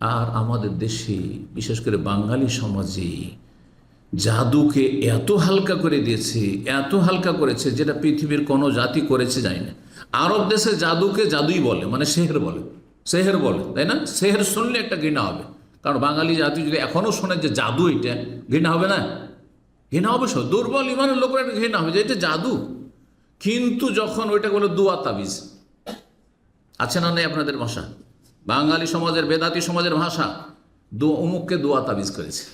আর আমাদের দেশে, বিশেষ করে বাঙালি সমাজে, জাদুকে এত হালকা করে দিয়েছে, এত হালকা করেছে যেটা পৃথিবীর কোনো জাতি করেছে যায় না। আরব দেশে জাদুকে জাদুই বলে মানে সেহের বলে। সেহের বলে, তাই না? সেহের শুনলে একটা ঘৃণা হবে। কারণ বাঙালি জাতি যদি এখনও শোনে যে জাদু এটা, ঘৃণা হবে না? ঘৃণা হবে অবশ্য, দুর্বল ইমানের লোকের একটা ঘৃণা হবে যে এটা জাদু। কিন্তু যখন ওইটা বলে দুয়া তাবিজ, আছে না নেই আপনাদের ভাষা? বাঙালি সমাজের, বেদাতি সমাজের ভাষা দু অমুককে দোয়া তাবিজ করেছে।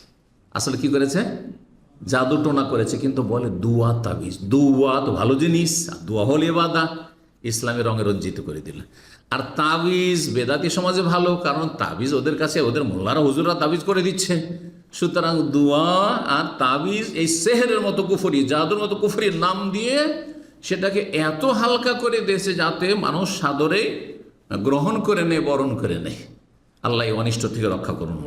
আসলে কি করেছে? জাদু টোনা করেছে, কিন্তু বলে দুয়া তাবিজ। দুয়া তো ভালো জিনিস দুয়া হলে বাদা ইসলামের রঙে রঞ্জিত করে দিল। আর তাবিজ বেদাতি সমাজে ভালো, কারণ তাবিজ ওদের কাছে, ওদের মোল্লারা, হুজুররা তাবিজ করে দিচ্ছে। সুতরাং দুয়া আর তাবিজ এই সেহেরের মতো কুফরি, জাদুর মতো কুফরির নাম দিয়ে সেটাকে এত হালকা করে দিয়েছে যাতে মানুষ সাদরে গ্রহণ করে নেয় বরণ করে নেয় আল্লাহ অনিষ্ট থেকে রক্ষা করুন।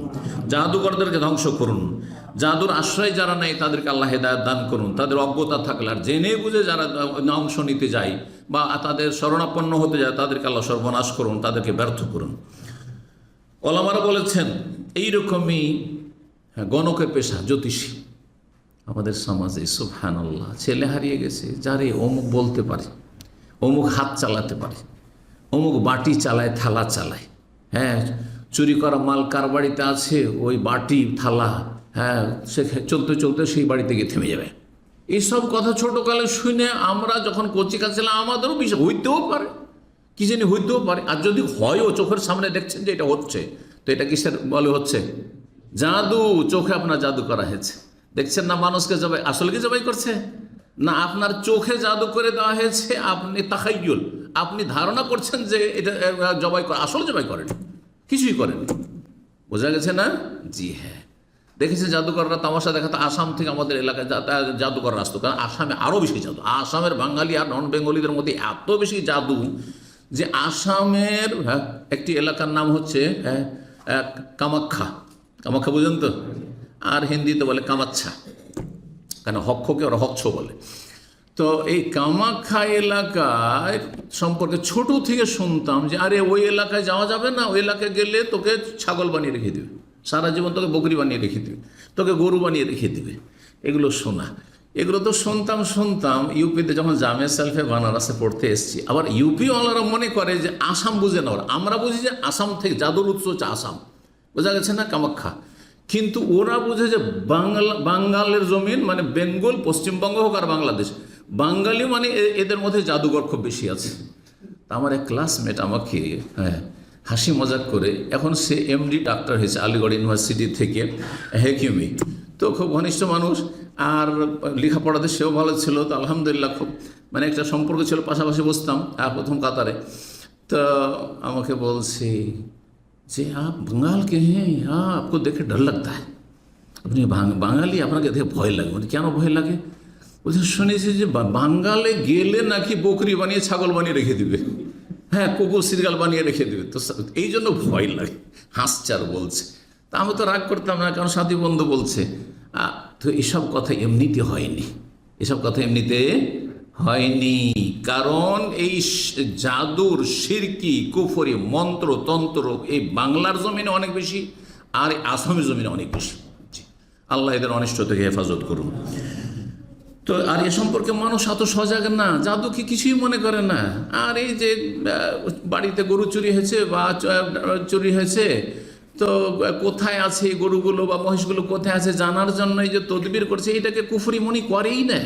জাদুকরদেরকে ধ্বংস করুন। জাদুর আশ্রয় যারা নেয়, তাদেরকে আল্লাহ হেদায়ত দান করুন। তাদের অজ্ঞতা থাকলে আর জেনে বুঝে যারা অংশ নিতে যায় বা তাদের শরণাপন্ন হতে যায়, তাদেরকে আল্লাহ সর্বনাশ করুন, তাদেরকে ব্যর্থ করুন। ওলামারা বলেছেন, এইরকমই গণকের পেশা, জ্যোতিষী। আমাদের সমাজে সুবহান আল্লাহ ছেলে হারিয়ে গেছে, যারে অমুক বলতে পারে, অমুক হাত চালাতে পারে। অমুক বাটি চালায়, থালা চালায়। হ্যাঁ চুরি করা মাল কার বাড়িতে আছে? ওই বাটি, থালা হ্যাঁ সে চলতে চলতে সেই বাড়িতে গিয়ে থেমে যাবে। এইসব কথা ছোটোকালে শুনে আমরা যখন কচি কাছিলাম আমাদেরও বিষয় হইতেও পারে। কি জানি হইতেও পারে। আর যদি হয়ও চোখের সামনে দেখছেন যে এটা হচ্ছে, তো এটা কিসের বলে হচ্ছে? জাদু, চোখে আপনার জাদু করা হয়েছে। দেখছেন না মানুষকে জবাই আসলে কি জবাই করছে? না আপনার চোখে জাদু করে দেওয়া হয়েছে আপনি তাকাইয়ুল আপনি ধারণা করছেন যে এটা জবাই আসলে জবাই করেন। কিছুই করেন। বোঝা গেছে না? জি হ্যাঁ। দেখেছে জাদুকররা তামাশা দেখাতে আসাম থেকে আমাদের এলাকায় জাদুকররা আসতো কারণ আসামে আরও বেশি জাদু। আসামের বাঙালি আর নন বেঙ্গলিদের মধ্যে এত বেশি জাদু যে আসামের হ্যাঁ, একটি এলাকার নাম হচ্ছে হ্যাঁ, কামাখ্যা। কামাখ্যা বুঝেন তো? আর হিন্দিতে বলে কামাচ্ছা। কেন হক্ষকে ওরা হচ্ছ বলে। তো এই কামাখ্যা এলাকায় সম্পর্কে ছোট থেকে শুনতাম যে, আরে ওই এলাকায় যাওয়া যাবে না, ওই এলাকায় গেলে তোকে ছাগল বানিয়ে রেখে দেবে। সারা জীবন তোকে বকরি বানিয়ে রেখে দেবে, তোকে গরু বানিয়ে রেখে দেবে। এগুলো শোনা। এগুলো তো শুনতাম শুনতাম, ইউপিতে যখন জামে সেলফে বানারসে পড়তে এসেছি, আবার ইউপিওয়ালারা মনে করে যে, আসাম বুঝে না ওরা আমরা বুঝি যে, আসাম থেকে জাদুর উৎস হচ্ছে আসাম। বোঝা গেছে না কামাখ্যা? কিন্তু ওরা বুঝে যে বাংলা বাঙ্গালের জমিন মানে বেঙ্গল, পশ্চিমবঙ্গ হোক আর বাংলাদেশ। বাঙালি মানে এদের মধ্যে জাদুঘর খুব বেশি আছে। আমার এক ক্লাসমেট আমাকে হ্যাঁ হাসি মজাক করে, এখন সে এমডি ডাক্তার হয়েছে আলিগড় ইউনিভার্সিটি থেকে, হেকিমি। তো খুব ঘনিষ্ঠ মানুষ, আর লেখাপড়াতে সেও ভালো ছিল, তো আলহামদুলিল্লাহ খুব মানে একটা সম্পর্ক ছিল, পাশাপাশি বসতাম আর প্রথম কাতারে। তো আমাকে বলছে যে আপ बंगाल के हैं हाँ आपको देख के डर लगता है আপনি বাং- বাঙালি আপনাকে দেখে ভয় লাগে বলি, কেন ভয় লাগে বলছে শুনেছি যে বা- বাঙ্গালে গেলে নাকি বকরি বানিয়ে ছাগল বানিয়ে রেখে দিবে হ্যাঁ কুকুর সিরগাল বানিয়ে রেখে দিবে তো সা- এই জন্য ভয় লাগে হাসচার বলছে তা আমি তো রাগ করতাম না কারণ সাথী বন্ধু বলছে আ, তো এসব কথা এমনিতে হয়নি এসব কথা এমনিতে হয়নি। কারণ এই জাদুর সিরকি, কুফরি, মন্ত্র, তন্ত্র এই বাংলার জমিনে অনেক বেশি আর আসামের জমিনে অনেক বেশি। আল্লাহ এদের অনিষ্ট থেকে হেফাজত করুন। তো আর এ সম্পর্কে মানুষ এত সজাগ না, জাদু কি কিছুই মনে করে না। আর এই যে বাড়িতে গরু চুরি হয়েছে বা চুরি হয়েছে, তো কোথায় আছে গরুগুলো বা মহিষগুলো কোথায় আছে জানার জন্য এই যে তদবির করছে, এটাকে কুফরি মনি করেই না।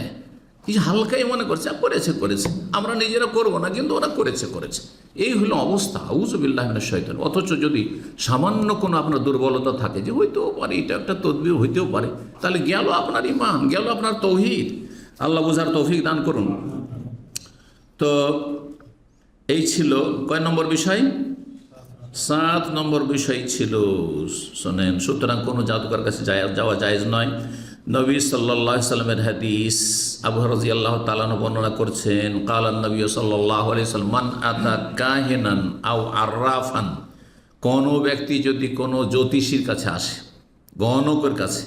কিছু হালকাই মনে করছে করেছে করেছে। আমরা নিজেরা করব না, কিন্তু ওরা করেছে করেছে। এই হলো অবস্থা। আউজবিল্লাহ শৈতন অথচ যদি সামান্য কোনো আপনার দুর্বলতা থাকে, যে হইতেও পারে, এটা একটা তদবির, হইতেও পারে, তাহলে গেল আপনার ইমান গেল আপনার তৌহিদ। আল্লাহ বুঝার তৌফিক দান করুন। তো এই ছিল, কয় নম্বর বিষয়? সাত নম্বর বিষয় ছিল, শোনেন, সুতরাং কোনো জাদুকার কাছে যাওয়া জায়েজ নয়। নবী সাল্লাহ সাল্লামের হাদিস আবু রাজি আল্লাহ তালানো বর্ণনা করছেন কালান নবী সাল্লাহ সাল্লামান আতা কাহেনান আও আর্রাফান কোনো ব্যক্তি যদি কোনো জ্যোতিষীর কাছে আসে, গণকের কাছে,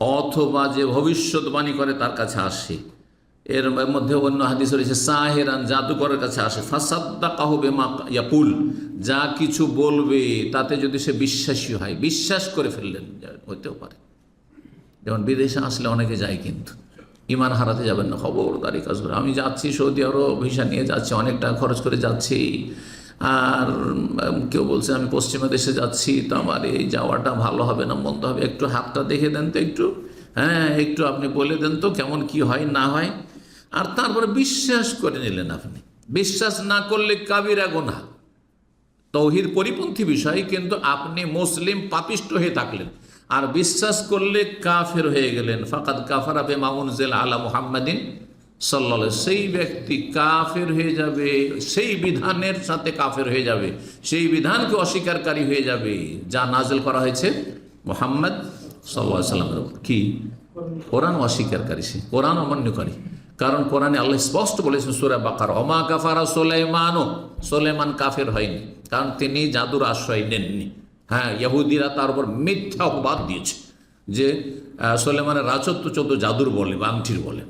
অথবা যে ভবিষ্যৎবাণী করে তার কাছে আসে, এর মধ্যে অন্য হাদিস রয়েছে, সাহেরান জাদুকরের কাছে আসে ফাসাদ্দা কাহবে মা ইয়াকুল যা কিছু বলবে তাতে যদি সে বিশ্বাসী হয়, বিশ্বাস করে ফেললেন হইতেও পারে। যেমন বিদেশে আসলে অনেকে যায় কিন্তু। ইমান হারাতে যাবেন না, খবর খবরদারি কাজ করে আমি যাচ্ছি, সৌদি আরব ভিসা নিয়ে যাচ্ছি, অনেক টাকা খরচ করে যাচ্ছি। আর কেউ বলছে আমি পশ্চিমা দেশে যাচ্ছি, তো আমার এই যাওয়াটা ভালো হবে না, মন্দ হবে। একটু হাতটা দেখে দেন তো একটু। হ্যাঁ একটু আপনি বলে দেন তো কেমন কি হয়, না হয়। আর তারপরে বিশ্বাস করে নিলেন আপনি। বিশ্বাস না করলে কাবিরা গোনা। তৌহির পরিপন্থী বিষয়, কিন্তু আপনি মুসলিম পাপিষ্ট হয়ে থাকলেন। আর বিশ্বাস করলে কাফের হয়ে গেলেন। ফাকাদ কাফারা বে মামুন জেল আলা মুহাম্মাদিন সাল্লাহ সেই ব্যক্তি কাফের হয়ে যাবে, সেই বিধানের সাথে কাফের হয়ে যাবে, সেই বিধানকে অস্বীকারী হয়ে যাবে। যা নাজল করা হয়েছে মোহাম্মদ সাল্লাহ সাল্লামের উপর। কি? কোরআন অস্বীকারী সে। কোরআন অমান্যকারী। কারণ কোরআনে আল্লাহ স্পষ্ট বলেছেন সুরা বাকার অমা কাফারা সোলেমানও সোলেমান কাফের হয়নি। কারণ তিনি জাদুর আশ্রয় নেননি। হ্যাঁ ইহুদিরা তার উপর মিথ্যা অপবাদ দিয়েছে। যে সোলেমানের রাজত্ব চোদ্দ জাদুর বলে বা আংটির বলে।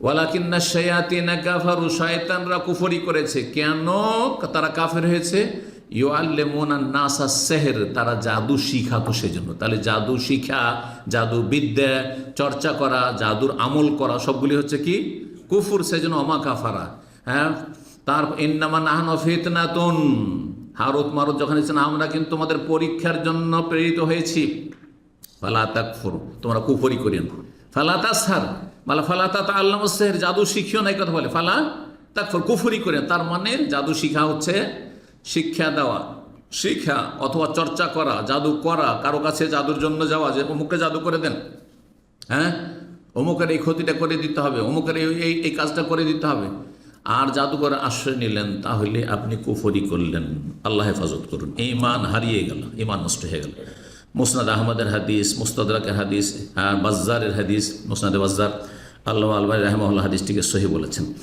ওয়ালাকিন্না শয়াতিনা কাফারু শয়তানরা কুফরি করেছে। কেন তারা কাফের হয়েছে? ইউআল্লেমোনা নাসা সেহের, তারা জাদু শিখাতো সেজন্য। তাহলে জাদু শিখা, জাদু বিদ্যা, চর্চা করা, জাদুর আমল করা, সবগুলি হচ্ছে কি? কুফুর সেজন্য অমা কাফারা। হ্যাঁ তার ইন্নামা নাহান ফিতনাতুন। হারত মারত যখন এসেছেন, আমরা কিন্তু তোমাদের পরীক্ষার জন্য প্রেরিত হয়েছি। ফালা তাকফুর, তোমরা কুফরি করিও না। ফালা তাসহার মালা ফালা তা আল্লাহ সেহের, জাদু শিখিও না কথা বলে। ফালা তাকফুর, কুফরি করিও না। তার মানে জাদু শিখা হচ্ছে শিক্ষা দেওয়া। শিক্ষা অথবা চর্চা করা, জাদু করা, কারও কাছে জাদুর জন্য যাওয়া, যে অমুককে জাদু করে দেন। হ্যাঁ? অমুকের এই ক্ষতিটা করে দিতে হবে, অমুকের এই এই কাজটা করে দিতে হবে। আর জাদুঘর আশ্রয় নিলেন, তাহলে আপনি কুফরি করলেন। আল্লাহ হেফাজত করুন। ইমান হারিয়ে গেল ইমান নষ্ট হয়ে গেল। মুসনাদ আহমদের হাদিস মুস্তাদাকের হাদিস আর বাজ্জারের হাদিস, মুসনাদ বাজ্জার। আল্লাহ আলমাই রহমাল্লাহ হাদিসটিকে সহি বলেছেন।